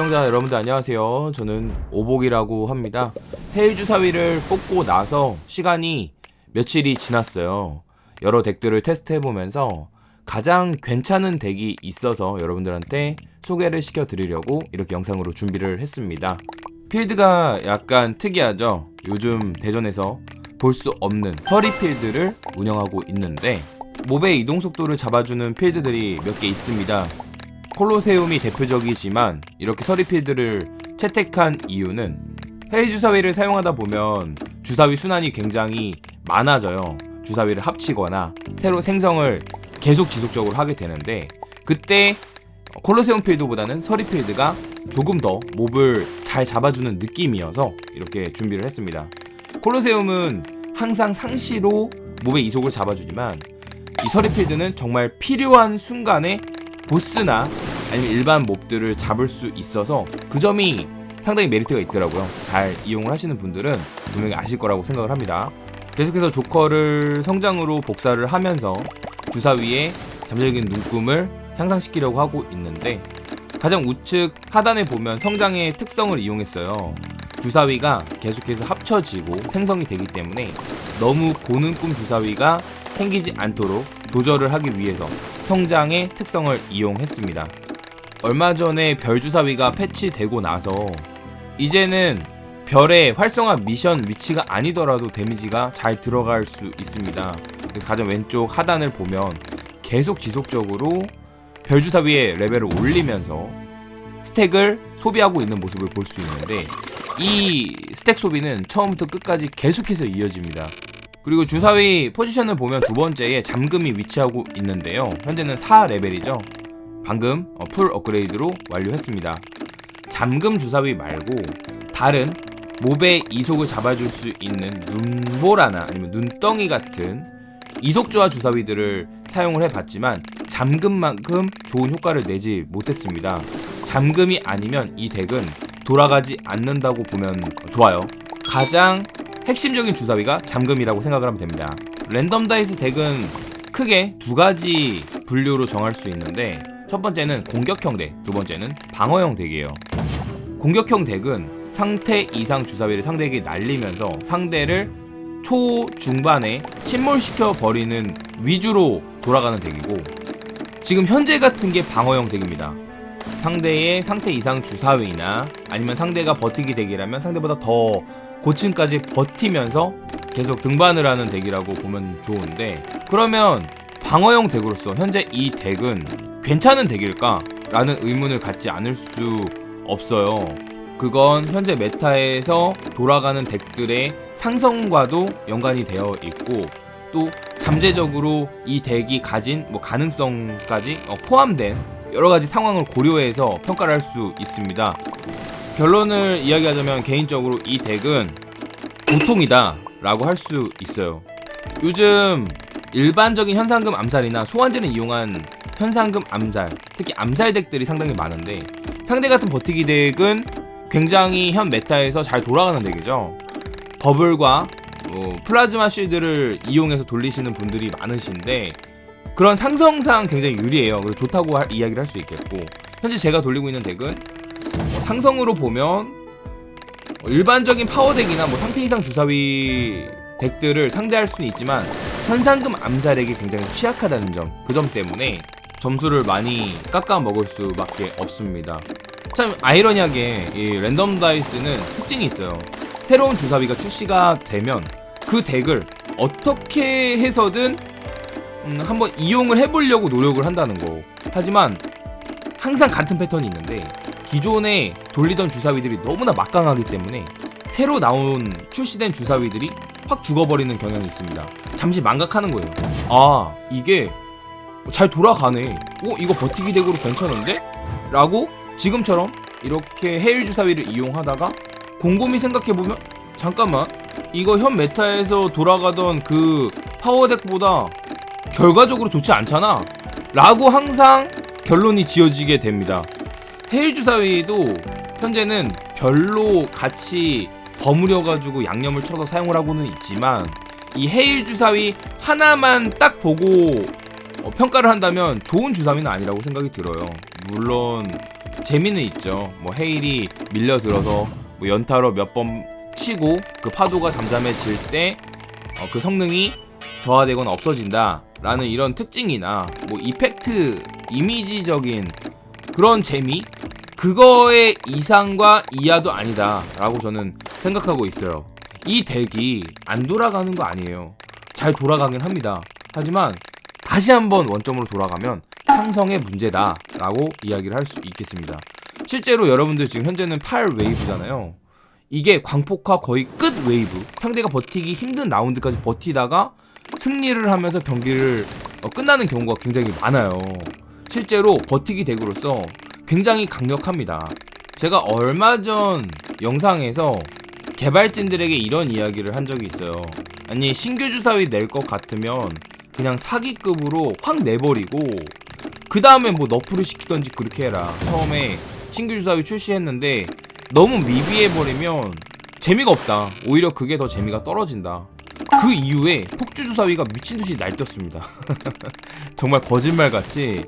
시청자 여러분들 안녕하세요. 저는 오복이라고 합니다. 해일 주사위를 뽑고 나서 시간이 며칠이 지났어요. 여러 덱들을 테스트해보면서 가장 괜찮은 덱이 있어서 여러분들한테 소개를 시켜드리려고 이렇게 영상으로 준비를 했습니다. 필드가 약간 특이하죠. 요즘 대전에서 볼 수 없는 서리 필드를 운영하고 있는데 몹의 이동 속도를 잡아주는 필드들이 몇 개 있습니다. 콜로세움이 대표적이지만 이렇게 서리 필드를 채택한 이유는 해리 주사위를 사용하다 보면 주사위 순환이 굉장히 많아져요. 주사위를 합치거나 새로 생성을 계속 지속적으로 하게 되는데 그때 콜로세움 필드보다는 서리 필드가 조금 더 몹을 잘 잡아주는 느낌이어서 이렇게 준비를 했습니다. 콜로세움은 항상 상시로 몹의 이속을 잡아주지만 이 서리 필드는 정말 필요한 순간에 보스나 아니면 일반 몹들을 잡을 수 있어서 그 점이 상당히 메리트가 있더라고요. 잘 이용을 하시는 분들은 분명히 아실 거라고 생각을 합니다. 계속해서 조커를 성장으로 복사를 하면서 주사 위에 잠재적인 눈금을 향상시키려고 하고 있는데 가장 우측 하단에 보면 성장의 특성을 이용했어요. 주사위가 계속해서 합쳐지고 생성이 되기 때문에 너무 고는 꿈 주사위가 생기지 않도록 조절을 하기 위해서 성장의 특성을 이용했습니다. 얼마 전에 별 주사위가 패치되고 나서 이제는 별의 활성화 미션 위치가 아니더라도 데미지가 잘 들어갈 수 있습니다. 가장 왼쪽 하단을 보면 계속 지속적으로 별 주사위의 레벨을 올리면서 스택을 소비하고 있는 모습을 볼 수 있는데 이 스택 소비는 처음부터 끝까지 계속해서 이어집니다. 그리고 주사위 포지션을 보면 두 번째에 잠금이 위치하고 있는데요. 현재는 4레벨이죠. 방금 어, 풀 업그레이드로 완료했습니다. 잠금 주사위 말고 다른 몹의 이속을 잡아줄 수 있는 눈보라나 아니면 눈덩이 같은 이속조화 주사위들을 사용을 해봤지만 잠금만큼 좋은 효과를 내지 못했습니다. 잠금이 아니면 이 덱은 돌아가지 않는다고 보면 좋아요. 가장 핵심적인 주사위가 잠금이라고 생각을 하면 됩니다. 랜덤 다이스 덱은 크게 두 가지 분류로 정할 수 있는데 첫 번째는 공격형 덱, 두 번째는 방어형 덱이에요. 공격형 덱은 상태 이상 주사위를 상대에게 날리면서 상대를 초중반에 침몰시켜 버리는 위주로 돌아가는 덱이고 지금 현재 같은 게 방어형 덱입니다. 상대의 상태 이상 주사위나 아니면 상대가 버티기 덱이라면 상대보다 더 고층까지 버티면서 계속 등반을 하는 덱이라고 보면 좋은데 그러면 방어형 덱으로서 현재 이 덱은 괜찮은 덱일까? 라는 의문을 갖지 않을 수 없어요. 그건 현재 메타에서 돌아가는 덱들의 상성과도 연관이 되어 있고 또 잠재적으로 이 덱이 가진 뭐 가능성까지 어, 포함된 여러 가지 상황을 고려해서 평가를 할 수 있습니다. 결론을 이야기하자면 개인적으로 이 덱은 보통이다 라고 할 수 있어요. 요즘 일반적인 현상금 암살이나 소환제를 이용한 현상금 암살, 특히 암살 덱들이 상당히 많은데 상대 같은 버티기 덱은 굉장히 현 메타에서 잘 돌아가는 덱이죠. 버블과 어, 플라즈마 쉴드를 이용해서 돌리시는 분들이 많으신데 그런 상성상 굉장히 유리해요. 그리고 좋다고 할, 이야기를 할 수 있겠고 현재 제가 돌리고 있는 덱은 어, 상성으로 보면 어, 일반적인 파워덱이나 뭐 상태 이상 주사위 덱들을 상대할 수는 있지만 현상금 암살에게 굉장히 취약하다는 점, 그 점 때문에 점수를 많이 깎아 먹을 수밖에 없습니다. 참 아이러니하게 이 랜덤 다이스는 특징이 있어요. 새로운 주사위가 출시가 되면 그 덱을 어떻게 해서든 음, 한번 이용을 해보려고 노력을 한다는 거. 하지만 항상 같은 패턴이 있는데 기존에 돌리던 주사위들이 너무나 막강하기 때문에 새로 나온 출시된 주사위들이 확 죽어버리는 경향이 있습니다. 잠시 망각하는 거예요. 아 이게 잘 돌아가네. 어 이거 버티기 덱으로 괜찮은데? 라고 지금처럼 이렇게 해일 주사위를 이용하다가 곰곰이 생각해보면 잠깐만 이거 현 메타에서 돌아가던 그 파워덱보다 결과적으로 좋지 않잖아 라고 항상 결론이 지어지게 됩니다 해일 주사위도 현재는 별로 같이 버무려가지고 양념을 쳐서 사용을 하고는 있지만 이 해일 주사위 하나만 딱 보고 어, 평가를 한다면 좋은 주사위는 아니라고 생각이 들어요 물론 재미는 있죠. 뭐 헤일이 밀려 들어서 뭐 연타로 몇 번 치고 그 파도가 잠잠해질 때 그 성능이 저하되거나 없어진다라는 이런 특징이나 뭐 이펙트 이미지적인 그런 재미 그거의 이상과 이하도 아니다라고 저는 생각하고 있어요. 이 덱이 안 돌아가는 거 아니에요. 잘 돌아가긴 합니다. 하지만 다시 한번 원점으로 돌아가면 상성의 문제다라고 이야기를 할 수 있겠습니다. 실제로 여러분들 지금 현재는 8 웨이브잖아요. 이게 광폭화 거의 끝 웨이브. 상대가 버티기 힘든 라운드까지 버티다가 승리를 하면서 경기를 어, 끝나는 경우가 굉장히 많아요. 실제로 버티기 덱으로서 굉장히 강력합니다. 제가 얼마 전 영상에서 개발진들에게 이런 이야기를 한 적이 있어요. 아니 신규 주사위 낼 것 같으면 그냥 사기급으로 확 내버리고 그 다음에 뭐 너프를 시키던지 그렇게 해라. 처음에 신규 주사위 출시했는데 너무 미비해버리면 재미가 없다. 오히려 그게 더 재미가 떨어진다. 그 이후에 폭주 주사위가 미친듯이 날뛰었습니다. 정말 거짓말같이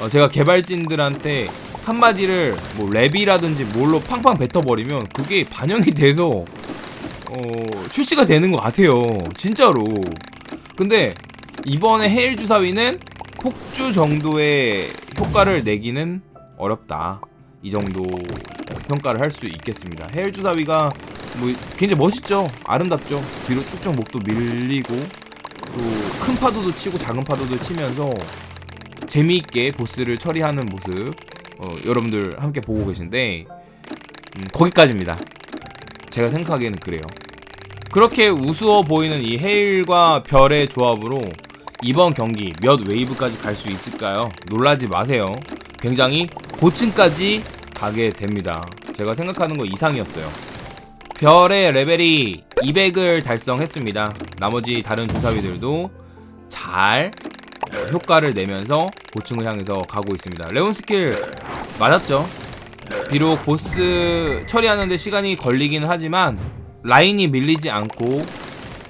어, 제가 개발진들한테 한마디를 뭐 랩이라든지 뭘로 팡팡 뱉어버리면 그게 반영이 돼서 어, 출시가 되는 것 같아요. 진짜로. 근데 이번에 헤일 주사위는 폭주 정도의 효과를 내기는 어렵다. 이 정도 평가를 할 수 있겠습니다. 헤일 주사위가 뭐 굉장히 멋있죠. 아름답죠. 뒤로 쭉쭉 목도 밀리고 또 큰 파도도 치고 작은 파도도 치면서 재미있게 보스를 처리하는 모습 어, 여러분들 함께 보고 계신데 음, 거기까지입니다. 제가 생각하기에는 그래요. 그렇게 우스워 보이는 이 헤일과 별의 조합으로 이번 경기 몇 웨이브까지 갈 수 있을까요? 놀라지 마세요. 굉장히 고층까지 가게 됩니다. 제가 생각하는 거 이상이었어요. 별의 레벨이 200을 달성했습니다. 나머지 다른 주사위들도 잘 효과를 내면서 고층을 향해서 가고 있습니다. 레온 스킬 맞았죠? 비록 보스 처리하는데 시간이 걸리긴 하지만 라인이 밀리지 않고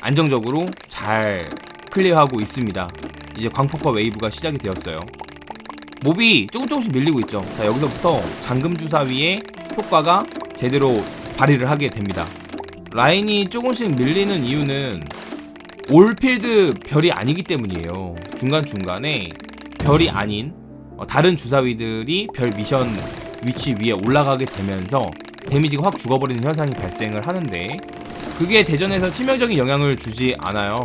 안정적으로 잘 클리어하고 있습니다. 이제 광폭화 웨이브가 시작이 되었어요. 몹이 조금 조금씩 밀리고 있죠. 자 여기서부터 잠금 주사위의 효과가 제대로 발휘를 하게 됩니다. 라인이 조금씩 밀리는 이유는 올필드 별이 아니기 때문이에요. 중간중간에 별이 아닌 어, 다른 주사위들이 별 미션 위치 위에 올라가게 되면서 데미지가 확 죽어버리는 현상이 발생을 하는데 그게 대전에서 치명적인 영향을 주지 않아요.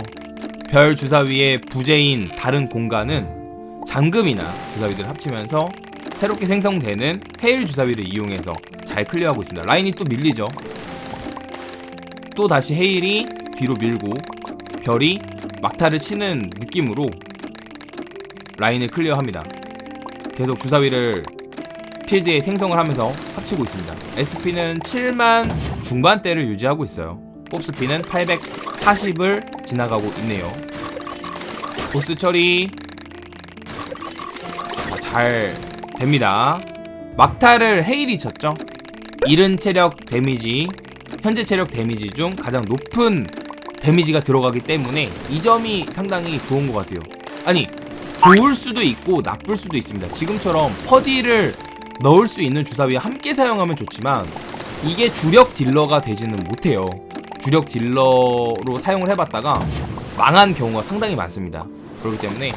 별 주사위의 부재인 다른 공간은 잠금이나 주사위들을 합치면서 새롭게 생성되는 헤일 주사위를 이용해서 잘 클리어하고 있습니다. 라인이 또 밀리죠. 또 다시 헤일이 뒤로 밀고 별이 막타를 치는 느낌으로 라인을 클리어합니다. 계속 주사위를 필드에 생성을 하면서 합치고 있습니다. SP는 7만 중반대를 유지하고 있어요. 홉스피는 840을 지나가고 있네요. 보스 처리 잘 됩니다. 막타를 헤일이 쳤죠. 이른 체력 데미지, 현재 체력 데미지 중 가장 높은 데미지가 들어가기 때문에 이 점이 상당히 좋은 것 같아요. 아니 좋을 수도 있고 나쁠 수도 있습니다. 지금처럼 퍼디를 넣을 수 있는 주사위와 함께 사용하면 좋지만 이게 주력 딜러가 되지는 못해요. 주력 딜러로 사용을 해봤다가 망한 경우가 상당히 많습니다. 그렇기 때문에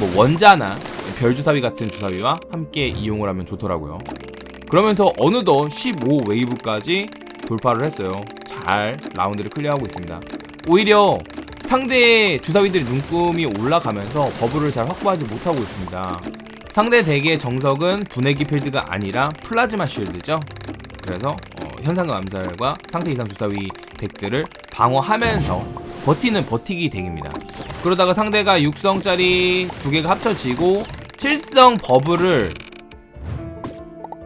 뭐 원자나 별 주사위 같은 주사위와 함께 이용을 하면 좋더라고요. 그러면서 어느덧 15 웨이브까지 돌파를 했어요. 잘 라운드를 클리어하고 있습니다. 오히려 상대의 주사위들의 눈금이 올라가면서 버블을 잘 확보하지 못하고 있습니다. 상대 덱의 정석은 분해기 필드가 아니라 플라즈마 쉴드죠. 그래서 어, 현상금 암살과 상태 이상 주사위 덱들을 방어하면서 버티는 버티기 덱입니다. 그러다가 상대가 6성짜리 두 개가 합쳐지고 7성 버블을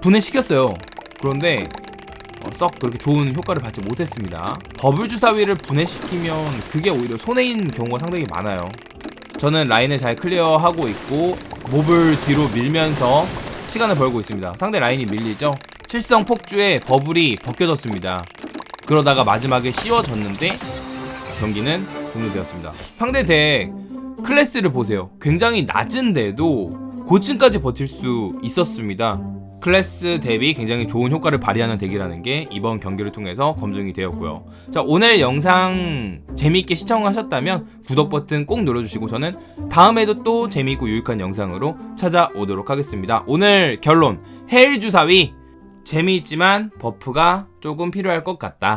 분해시켰어요. 그런데 어, 썩 그렇게 좋은 효과를 받지 못했습니다. 버블 주사위를 분해시키면 그게 오히려 손해인 경우가 상당히 많아요. 저는 라인을 잘 클리어하고 있고 몹을 뒤로 밀면서 시간을 벌고 있습니다. 상대 라인이 밀리죠? 칠성 폭주에 버블이 벗겨졌습니다. 그러다가 마지막에 씌워졌는데 경기는 종료되었습니다. 상대 덱 클래스를 보세요. 굉장히 낮은데도 고층까지 버틸 수 있었습니다. 클래스 대비 굉장히 좋은 효과를 발휘하는 덱이라는 게 이번 경기를 통해서 검증이 되었고요. 자, 오늘 영상 재미있게 시청하셨다면 구독 버튼 꼭 눌러주시고 저는 다음에도 또 재미있고 유익한 영상으로 찾아오도록 하겠습니다. 오늘 결론, 헤일 주사위 재미있지만 버프가 조금 필요할 것 같다.